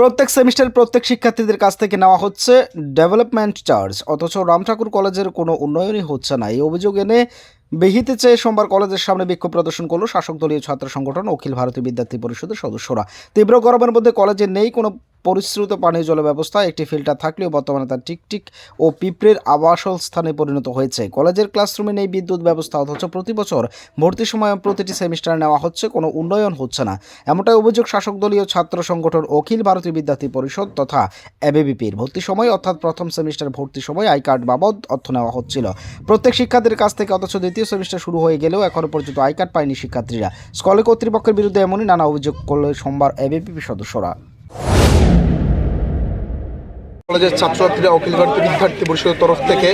প্রত্যেক সেমিস্টার প্রত্যেক শিক্ষার্থীদের কাছ থেকে নেওয়া হচ্ছে ডেভেলপমেন্ট চার্জ। অথচ রাম ঠাকুর কলেজের কোনো উন্নয়নই হচ্ছে না। এই অভিযোগ এনে বিহিতে চেয়ে সোমবার কলেজের সামনে বিক্ষোভ প্রদর্শন করল শাসক দলীয় ছাত্র সংগঠন, অখিল ভারতীয় বিদ্যার্থী পরিষদের সদস্যরা। তীব্র গরমের মধ্যে কলেজে নেই কোনো পরিশ্রুত পানীয় জল ব্যবস্থা, একটি ফিল্টার থাকলেও বর্তমানে তার টিকটিক ও পিঁপড়ের আবাসল স্থানে পরিণত হয়েছে। কলেজের ক্লাসরুমে নেই বিদ্যুৎ ব্যবস্থা, অথচ প্রতি বছর ভর্তি সময় প্রতিটি সেমিস্টার নেওয়া হচ্ছে, কোনো উন্নয়ন হচ্ছে না। এমনটাই অভিযোগ শাসক দলীয় ছাত্র সংগঠন অখিল ভারতীয় বিদ্যার্থী পরিষদ তথা এবিবিপির ভর্তি সময় অর্থাৎ প্রথম সেমিস্টার ভর্তি সময় আই কার্ড বাবদ অর্থ নেওয়া হচ্ছিল। প্রত্যেক শিক্ষার্থীর কাছ থেকে অথচ দ্বিতীয় সেমিস্টার শুরু হয়ে গেলেও এখনও পর্যন্ত আই কার্ড পায়নি শিক্ষার্থীরা। স্কলে কর্তৃপক্ষের বিরুদ্ধে এমনই নানা অভিযোগ করল সোমবার এবিপিপি সদস্যরা। কলেজের ছাত্রছাত্রীরা অখিল ভারতীয় বিদ্যার্থী পরিষদের তরফ থেকে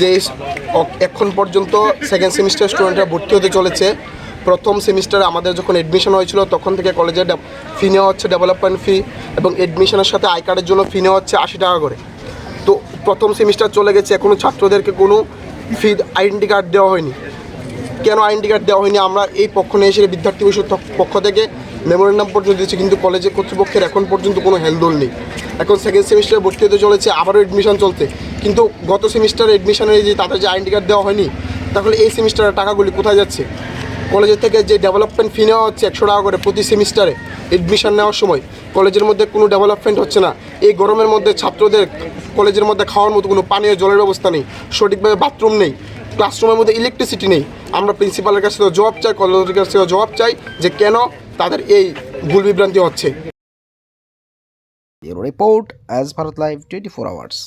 যে এখন পর্যন্ত সেকেন্ড সেমিস্টার স্টুডেন্টরা ভর্তি হতে চলেছে। প্রথম সেমিস্টারে আমাদের যখন এডমিশন হয়েছিল, তখন থেকে কলেজের ফি নেওয়া হচ্ছে ডেভেলপমেন্ট ফি এবং এডমিশনের সাথে আই কার্ডের জন্য ফি নেওয়া হচ্ছে আশি টাকা করে। তো প্রথম সেমিস্টার চলে গেছে এখনও ছাত্রদেরকে কোনো ফি আইডেন্টি কার্ড দেওয়া হয়নি। কেন আইডেন্টি কার্ড দেওয়া হয়নি? আমরা এই পক্ষ নিয়ে এসে বিদ্যার্থী পরিষদ পক্ষ থেকে মেমোরেন্ডাম পর্যন্ত দিয়েছি, কিন্তু কলেজে কর্তৃপক্ষের এখন পর্যন্ত কোনো হেলদোল নেই। এখন সেকেন্ড সেমিস্টারে ভর্তি হতে চলেছে, আবারও এডমিশন চলছে। কিন্তু গত সেমিস্টারে এডমিশনের যে তাদের যে আইডেন্টি কার্ড দেওয়া হয়নি, তাহলে এই সেমিস্টারের টাকাগুলি কোথায় যাচ্ছে? কলেজের থেকে যে ডেভেলপমেন্ট ফি নেওয়া হচ্ছে একশো টাকা করে প্রতি সেমিস্টারে এডমিশন নেওয়ার সময়, কলেজের মধ্যে কোনো ডেভেলপমেন্ট হচ্ছে না। এই গরমের মধ্যে ছাত্রদের কলেজের মধ্যে খাওয়ার মতো কোনো পানীয় জলের ব্যবস্থা নেই, সঠিকভাবে বাথরুম নেই ক্লাসরুমের মধ্যে ইলেকট্রিসিটি নেই। আমরা প্রিন্সিপালের কাছে জবাব চাই কলেজের কাছ কাছে জবাব চাই যে কেন তাদের এই ভুল বিভ্রান্তি হচ্ছে। Report as Bharat live twenty four hours